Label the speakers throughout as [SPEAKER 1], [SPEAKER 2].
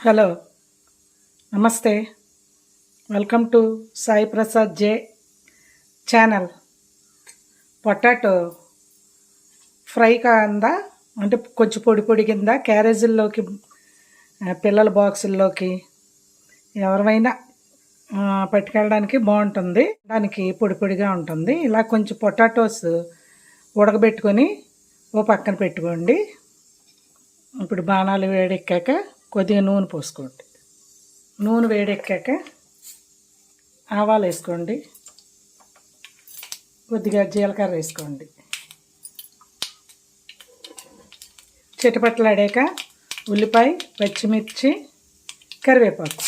[SPEAKER 1] Hello నమస్తే. Welcome to Sai Prasad J channel. Potato fry kanda? అంటే కొంచెం పొడి పొడి కింద క్యారేజీల్లోకి పిల్లల బాక్సుల్లోకి ఎవరివైనా పట్టుకెళ్ళడానికి బాగుంటుంది. దానికి పొడి పొడిగా ఉంటుంది. ఇలా కొంచెం పొటాటోస్ ఉడకబెట్టుకొని ఓ పక్కన పెట్టుకోండి. ఇప్పుడు బాణాలు వేడెక్కాక కొద్దిగా నూనె పోసుకోండి. నూనె వేడెక్కాక ఆవాలు వేసుకోండి. కొద్దిగా జీలకర్ర వేసుకోండి. చిటపట్లాడాక ఉల్లిపాయ పచ్చిమిర్చి కరివేపాకు.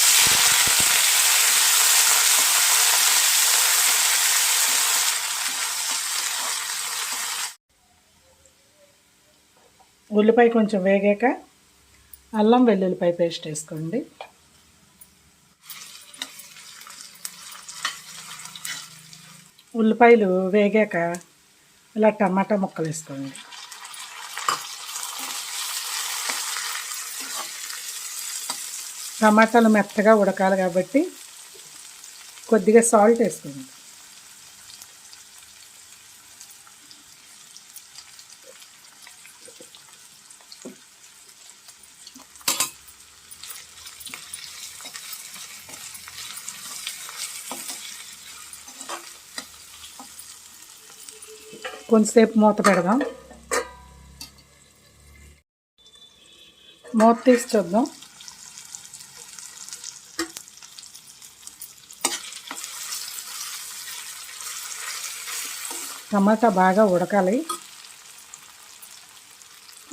[SPEAKER 1] ఉల్లిపాయ కొంచెం వేగాక అల్లం వెల్లుల్లిపాయ పేస్ట్ వేసుకోండి. ఉల్లిపాయలు వేగాక ఇలా టమాటా ముక్కలు వేసుకోండి. టమాటాలు మెత్తగా ఉడకాలి కాబట్టి కొద్దిగా సాల్ట్ వేసుకోండి. కొంచెంసేపు మూత పెడదాం. మూత తీసి చూద్దాం. టమాటా బాగా ఉడకాలి.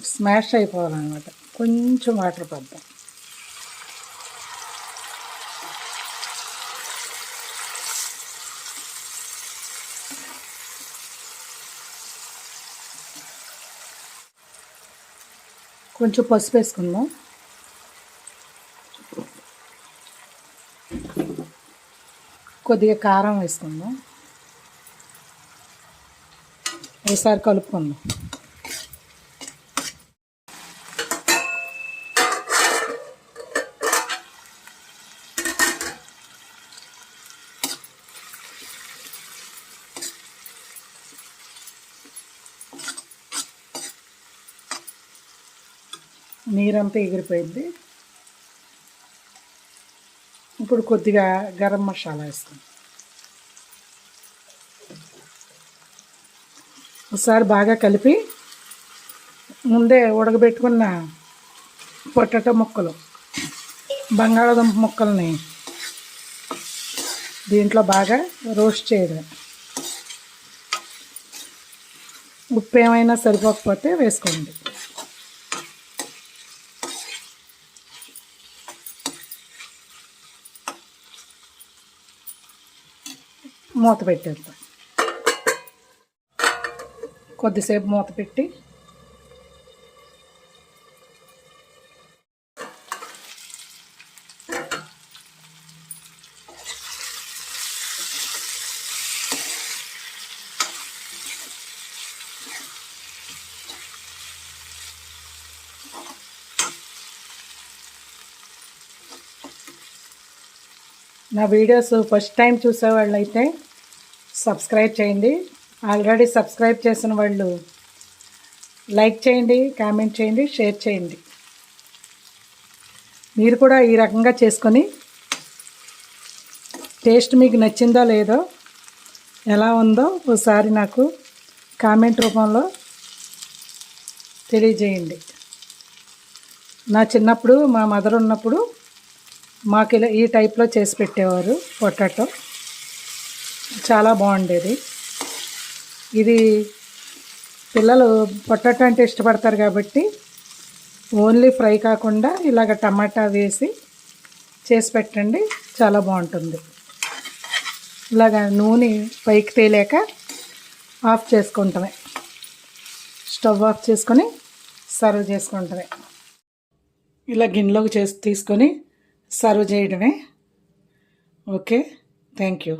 [SPEAKER 1] స్మాష్ అయిపోవాలన్నమాట. కొంచెం వాటర్ పద్దాం కొంచెం పసుపు వేసుకుందాం. కొద్దిగా కారం వేసుకుందాం. ఒకసారి కలుపుకుందాం. నీరంతా ఎగిరిపోయింది. ఇప్పుడు కొద్దిగా గరం మసాలా వేస్తాం. ఒకసారి బాగా కలిపి ముందే ఉడకబెట్టుకున్న పొటాటో ముక్కలు బంగాళాదుంప ముక్కల్ని దీంట్లో బాగా రోస్ట్ చేయడం ఉప్పు ఏమైనా సరిపోకపోతే వేసుకోండి. మూత పెట్టేద్దాం. కొద్దిసేపు మూత పెట్టి నా వీడియోస్ ఫస్ట్ టైం చూసేవాళ్ళు అయితే సబ్స్క్రైబ్ చేయండి. ఆల్రెడీ సబ్స్క్రైబ్ చేసిన వాళ్ళు లైక్ చేయండి కామెంట్ చేయండి షేర్ చేయండి. మీరు కూడా ఈ రకంగా చేసుకొని టేస్ట్ మీకు నచ్చిందో లేదో ఎలా ఉందో ఒకసారి నాకు కామెంట్ రూపంలో తెలియజేయండి. నా చిన్నప్పుడు మా మదర్ ఉన్నప్పుడు మాకు ఇలా ఈ టైప్లో చేసి పెట్టేవారు పొటాటో. చాలా బాగుండేది. ఇది పిల్లలు పొటాటో అంటే ఇష్టపడతారు కాబట్టి ఓన్లీ ఫ్రై కాకుండా ఇలాగ టమాటా వేసి చేసి పెట్టండి చాలా బాగుంటుంది. ఇలాగ నూనె పైకి తేలేక ఆఫ్ చేసుకుంటమే. స్టవ్ ఆఫ్ చేసుకొని సర్వ్ చేసుకుంటమే. ఇలా గిన్నెలోకి చేసి తీసుకొని సర్వ్ చేయడమే. Okay thank you.